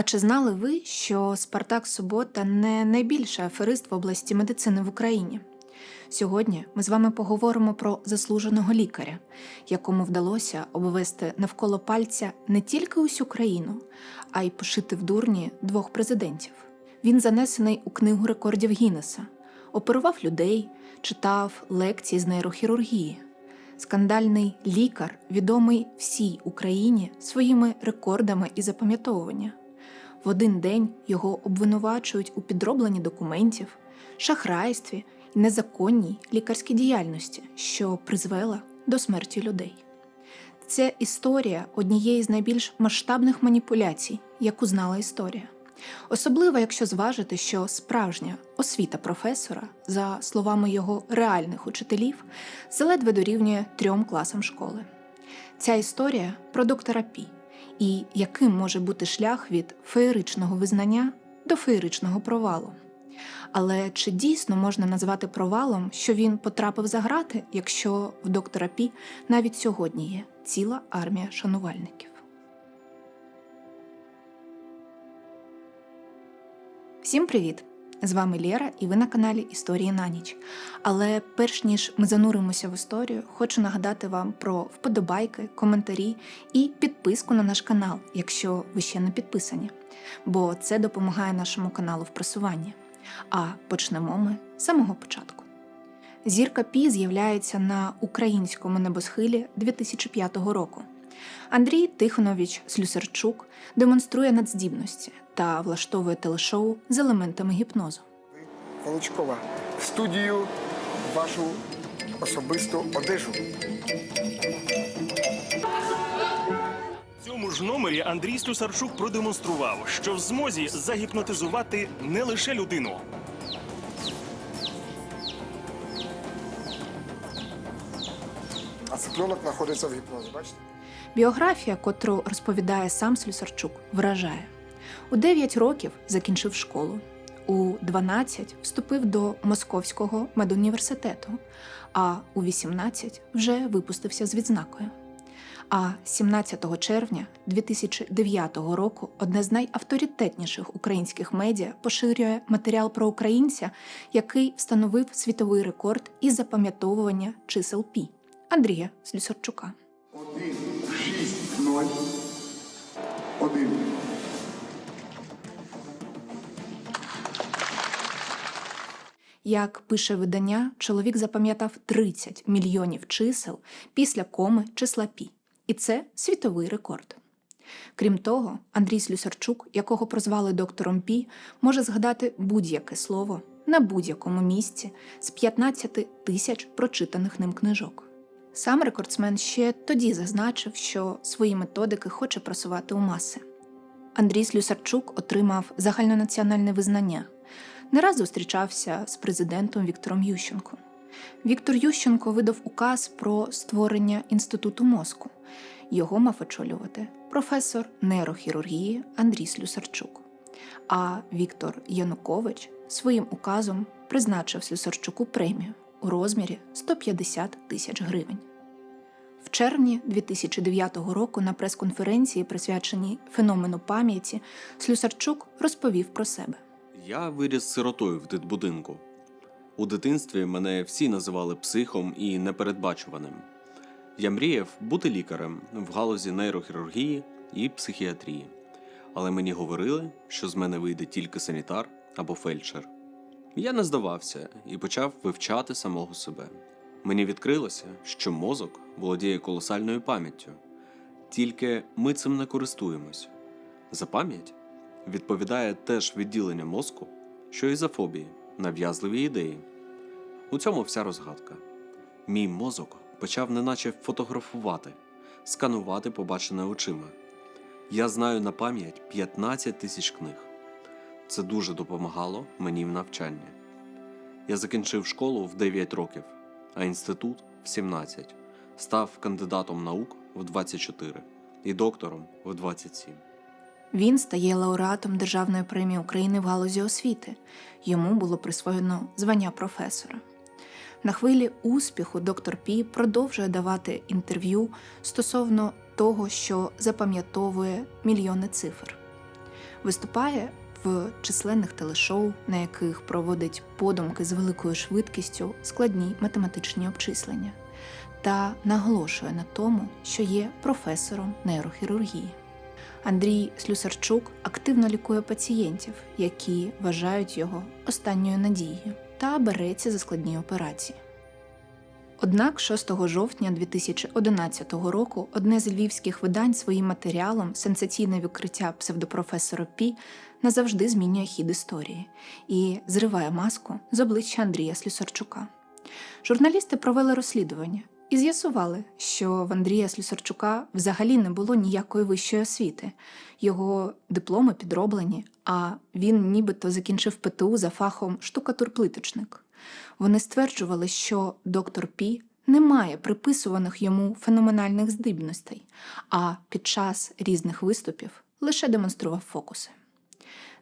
А чи знали ви, що Спартак Субота не найбільший аферист в області медицини в Україні? Сьогодні ми з вами поговоримо про заслуженого лікаря, якому вдалося обвести навколо пальця не тільки усю країну, а й пошити в дурні двох президентів. Він занесений у книгу рекордів Гіннеса, оперував людей, читав лекції з нейрохірургії. Скандальний лікар, відомий всій Україні своїми рекордами і запам'ятовування. В один день його обвинувачують у підробленні документів, шахрайстві і незаконній лікарській діяльності, що призвела до смерті людей. Це історія однієї з найбільш масштабних маніпуляцій, яку знала історія. Особливо, якщо зважити, що справжня освіта професора, за словами його реальних учителів, заледве дорівнює трьом класам школи. Ця історія про доктора Пі і яким може бути шлях від феєричного визнання до феєричного провалу. Але чи дійсно можна назвати провалом, що він потрапив за грати, якщо в доктора Пі навіть сьогодні є ціла армія шанувальників? Всім привіт! З вами Лєра, і ви на каналі Історії на ніч. Але перш ніж ми зануримося в історію, хочу нагадати вам про вподобайки, коментарі і підписку на наш канал, якщо ви ще не підписані, бо це допомагає нашому каналу в просуванні. А почнемо ми з самого початку. Зірка Пі з'являється на українському небосхилі 2005 року. Андрій Тихонович Слюсарчук демонструє надздібності та влаштовує телешоу з елементами гіпнозу. Волочкова, в студію вашу особисту одежу. В цьому ж номері Андрій Слюсарчук продемонстрував, що в змозі загіпнотизувати не лише людину. А цыпленок знаходиться в гіпнозі, бачите? Біографія, котру розповідає сам Слюсарчук, вражає. У 9 років закінчив школу. У 12 вступив до Московського медуніверситету, а у 18 вже випустився з відзнакою. А 17 червня 2009 року одне з найавторитетніших українських медіа поширює матеріал про українця, який встановив світовий рекорд із запам'ятовування чисел Пі Андрія Слюсарчука. Один, шість, ноль. Один. Як пише видання, чоловік запам'ятав 30 мільйонів чисел після коми числа Пі. І це світовий рекорд. Крім того, Андрій Слюсарчук, якого прозвали доктором Пі, може згадати будь-яке слово на будь-якому місці з 15 тисяч прочитаних ним книжок. Сам рекордсмен ще тоді зазначив, що свої методики хоче просувати у маси. Андрій Слюсарчук отримав загальнонаціональне визнання. Не раз зустрічався з президентом Віктором Ющенко. Віктор Ющенко видав указ про створення інституту мозку. Його мав очолювати професор нейрохірургії Андрій Слюсарчук. А Віктор Янукович своїм указом призначив Слюсарчуку премію у розмірі 150 тисяч гривень. В червні 2009 року на прес-конференції, присвяченій феномену пам'яті, Слюсарчук розповів про себе. Я виріс сиротою в дитбудинку. У дитинстві мене всі називали психом і непередбачуваним. Я мріяв бути лікарем в галузі нейрохірургії і психіатрії, але мені говорили, що з мене вийде тільки санітар або фельдшер. Я не здавався і почав вивчати самого себе. Мені відкрилося, що мозок володіє колосальною пам'яттю, тільки ми цим не користуємось. За пам'ять відповідає теж відділення мозку, що і за фобії, нав'язливі ідеї. У цьому вся розгадка. Мій мозок почав неначе фотографувати, сканувати побачене очима. Я знаю на пам'ять 15 тисяч книг. Це дуже допомагало мені в навчанні. Я закінчив школу в 9 років, а інститут в 17. Став кандидатом наук в 24 і доктором в 27. Він стає лауреатом Державної премії України в галузі освіти. Йому було присвоєно звання професора. На хвилі успіху доктор Пі продовжує давати інтерв'ю стосовно того, що запам'ятовує мільйони цифр. Виступає в численних телешоу, на яких проводить подумки з великою швидкістю складні математичні обчислення, та наголошує на тому, що є професором нейрохірургії. Андрій Слюсарчук активно лікує пацієнтів, які вважають його останньою надією, та береться за складні операції. Однак 6 жовтня 2011 року одне з львівських видань своїм матеріалом сенсаційне викриття псевдопрофесора Пі назавжди змінює хід історії і зриває маску з обличчя Андрія Слюсарчука. Журналісти провели розслідування і з'ясували, що в Андрія Слюсарчука взагалі не було ніякої вищої освіти. Його дипломи підроблені, а він нібито закінчив ПТУ за фахом штукатур-плиточник. Вони стверджували, що доктор Пі не має приписуваних йому феноменальних здібностей, а під час різних виступів лише демонстрував фокуси.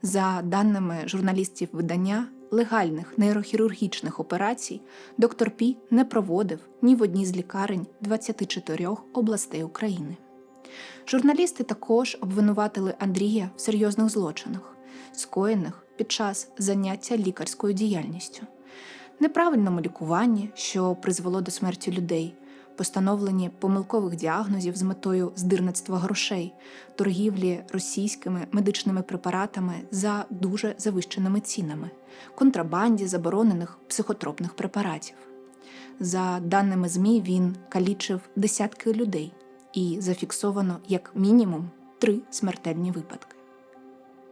За даними журналістів видання, легальних нейрохірургічних операцій доктор Пі не проводив ні в одній з лікарень 24 областей України. Журналісти також обвинуватили Андрія в серйозних злочинах, скоєних під час заняття лікарською діяльністю, неправильному лікуванні, що призвело до смерті людей, постановленні помилкових діагнозів з метою здирництва грошей, торгівлі російськими медичними препаратами за дуже завищеними цінами, контрабанді заборонених психотропних препаратів. За даними ЗМІ, він калічив десятки людей і зафіксовано як мінімум три смертельні випадки.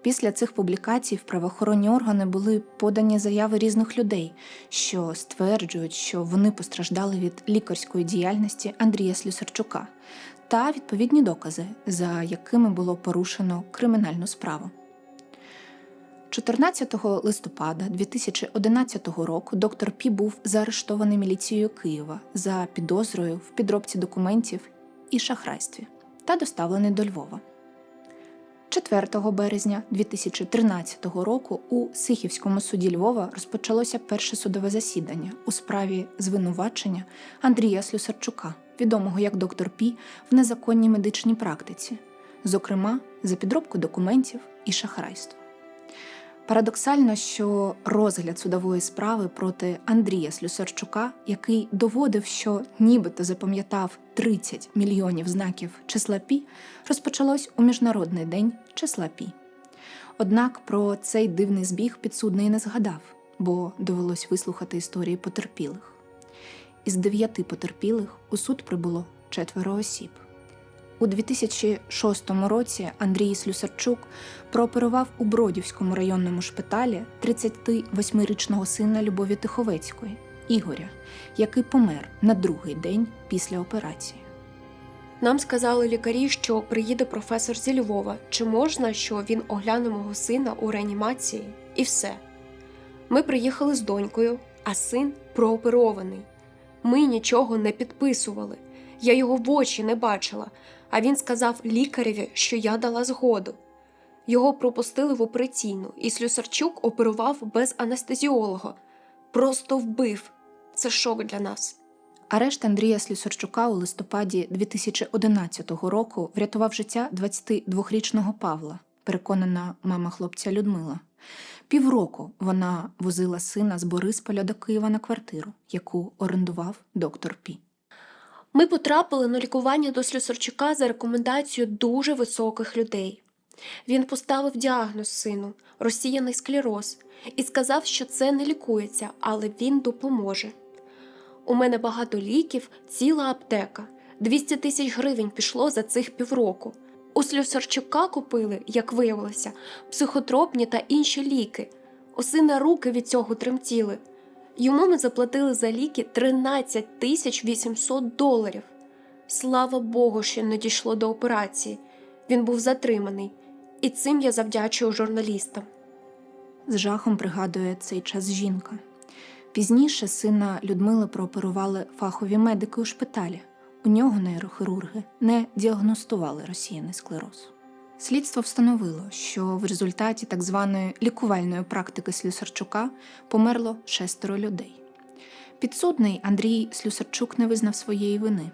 Після цих публікацій в правоохоронні органи були подані заяви різних людей, що стверджують, що вони постраждали від лікарської діяльності Андрія Слюсарчука, та відповідні докази, за якими було порушено кримінальну справу. 14 листопада 2011 року доктор Пі був заарештований міліцією Києва за підозрою в підробці документів і шахрайстві та доставлений до Львова. 4 березня 2013 року у Сихівському суді Львова розпочалося перше судове засідання у справі звинувачення Андрія Слюсарчука, відомого як доктор Пі в незаконній медичній практиці, зокрема за підробку документів і шахрайство. Парадоксально, що розгляд судової справи проти Андрія Слюсарчука, який доводив, що нібито запам'ятав 30 мільйонів знаків числа Пі, розпочалось у Міжнародний день числа Пі. Однак про цей дивний збіг підсудний не згадав, бо довелось вислухати історії потерпілих. Із дев'яти потерпілих у суд прибуло четверо осіб. У 2006 році Андрій Слюсарчук прооперував у Бродівському районному шпиталі 38-річного сина Любові Тиховецької Ігоря, який помер на другий день після операції. Нам сказали лікарі, що приїде професор зі Львова, чи можна, що він огляне мого сина у реанімації, і все. Ми приїхали з донькою, а син прооперований. Ми нічого не підписували. Я його в очі не бачила, а він сказав лікареві, що я дала згоду. Його пропустили в операційну, і Слюсарчук оперував без анестезіолога. Просто вбив. Це шок для нас. Арешт Андрія Слюсарчука у листопаді 2011 року врятував життя 22-річного Павла, переконана мама хлопця Людмила. Півроку вона возила сина з Борисполя до Києва на квартиру, яку орендував доктор Пі. Ми потрапили на лікування до Слюсарчука за рекомендацією дуже високих людей. Він поставив діагноз сину розсіяний склероз і сказав, що це не лікується, але він допоможе. У мене багато ліків, ціла аптека. 200 тисяч гривень пішло за цих півроку. У Слюсарчука купили, як виявилося, психотропні та інші ліки. У сина руки від цього тремтіли. Йому ми заплатили за ліки 13 тисяч 800 доларів. Слава Богу, що не дійшло до операції. Він був затриманий, і цим я завдячую журналістам. З жахом пригадує цей час жінка. Пізніше сина Людмили прооперували фахові медики у шпиталі. У нього нейрохірурги не діагностували розсіяний склероз. Слідство встановило, що в результаті так званої лікувальної практики Слюсарчука померло шестеро людей. Підсудний Андрій Слюсарчук не визнав своєї вини.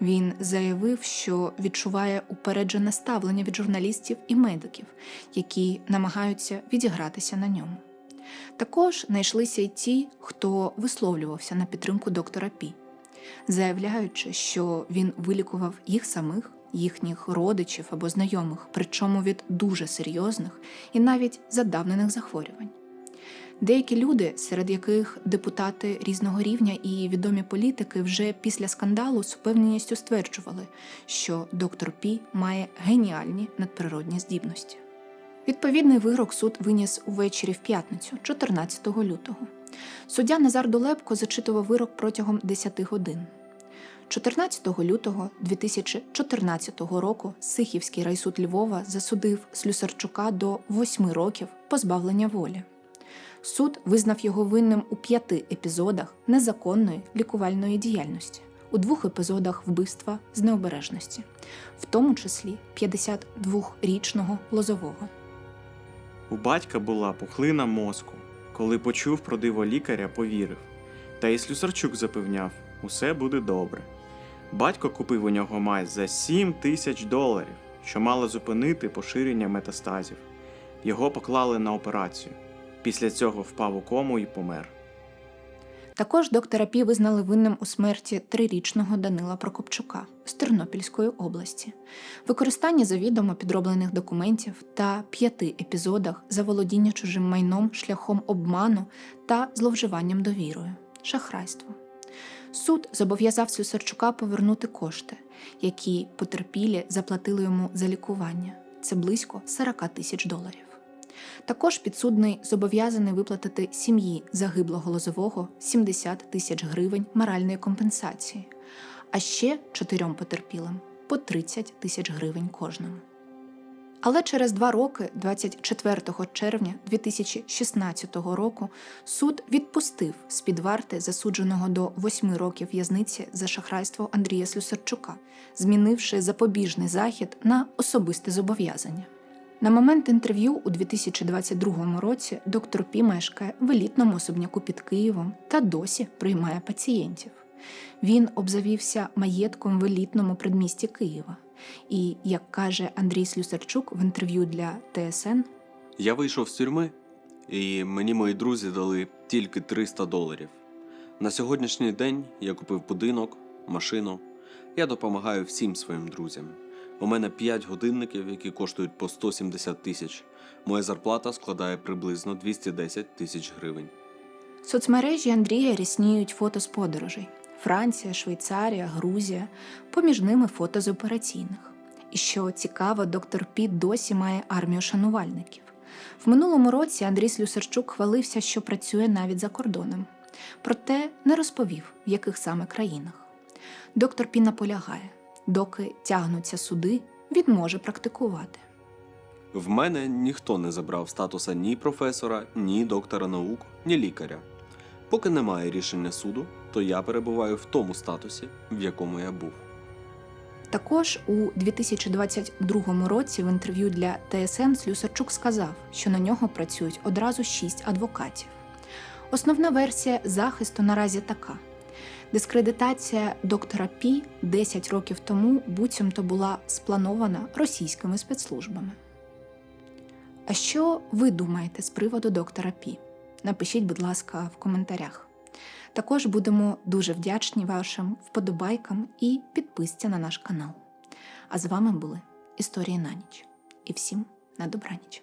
Він заявив, що відчуває упереджене ставлення від журналістів і медиків, які намагаються відігратися на ньому. Також знайшлися й ті, хто висловлювався на підтримку доктора Пі, заявляючи, що він вилікував їх самих, їхніх родичів або знайомих, причому від дуже серйозних і навіть задавнених захворювань. Деякі люди, серед яких депутати різного рівня і відомі політики, вже після скандалу з упевненістю стверджували, що доктор Пі має геніальні надприродні здібності. Відповідний вирок суд виніс увечері в п'ятницю, 14 лютого. Суддя Назар Долепко зачитував вирок протягом 10 годин. 14 лютого 2014 року Сихівський райсуд Львова засудив Слюсарчука до 8 років позбавлення волі. Суд визнав його винним у п'яти епізодах незаконної лікувальної діяльності, у двох епізодах вбивства з необережності, в тому числі 52-річного лозового. У батька була пухлина мозку. Коли почув про диво лікаря, повірив. Та і Слюсарчук запевняв, усе буде добре. Батько купив у нього мазь за 7 тисяч доларів, що мало зупинити поширення метастазів. Його поклали на операцію. Після цього впав у кому і помер. Також доктора Пі визнали винним у смерті трирічного Данила Прокопчука з Тернопільської області, використанні завідомо підроблених документів та п'яти епізодах заволодіння чужим майном шляхом обману та зловживанням довірою, шахрайство. Суд зобов'язав Слюсарчука повернути кошти, які потерпілі заплатили йому за лікування. Це близько 40 тисяч доларів. Також підсудний зобов'язаний виплатити сім'ї загиблого лозового 70 тисяч гривень моральної компенсації, а ще чотирьом потерпілим по 30 тисяч гривень кожному. Але через два роки, 24 червня 2016 року, суд відпустив з-під варти засудженого до 8 років в'язниці за шахрайство Андрія Слюсарчука, змінивши запобіжний захід на особисте зобов'язання. На момент інтерв'ю у 2022 році доктор Пі мешкає в елітному особняку під Києвом та досі приймає пацієнтів. Він обзавівся маєтком в елітному предмісті Києва. І, як каже Андрій Слюсарчук в інтерв'ю для ТСН, Я вийшов з тюрми, і мені мої друзі дали тільки 300 доларів. На сьогоднішній день я купив будинок, машину. Я допомагаю всім своїм друзям. У мене 5 годинників, які коштують по 170 тисяч. Моя зарплата складає приблизно 210 тисяч гривень. соцмережі Андрія рісніють фото з подорожей: Франція, Швейцарія, Грузія, поміж ними фото з операційних. І що цікаво, доктор Піт досі має армію шанувальників. В минулому році Андрій Слюсарчук хвалився, що працює навіть за кордоном, проте не розповів, в яких саме країнах. Доктор Пі наполягає, доки тягнуться суди, він може практикувати. В мене ніхто не забрав статуса ні професора, ні доктора наук, ні лікаря. Поки немає рішення суду, то я перебуваю в тому статусі, в якому я був. Також у 2022 році в інтерв'ю для ТСН Слюсарчук сказав, що на нього працюють одразу шість адвокатів. Основна версія захисту наразі така: дискредитація доктора Пі 10 років тому буцімто була спланована російськими спецслужбами. А що ви думаєте з приводу доктора Пі? Напишіть, будь ласка, в коментарях. Також будемо дуже вдячні вашим вподобайкам і підписці на наш канал. А з вами були Історії на ніч. І всім на добраніч.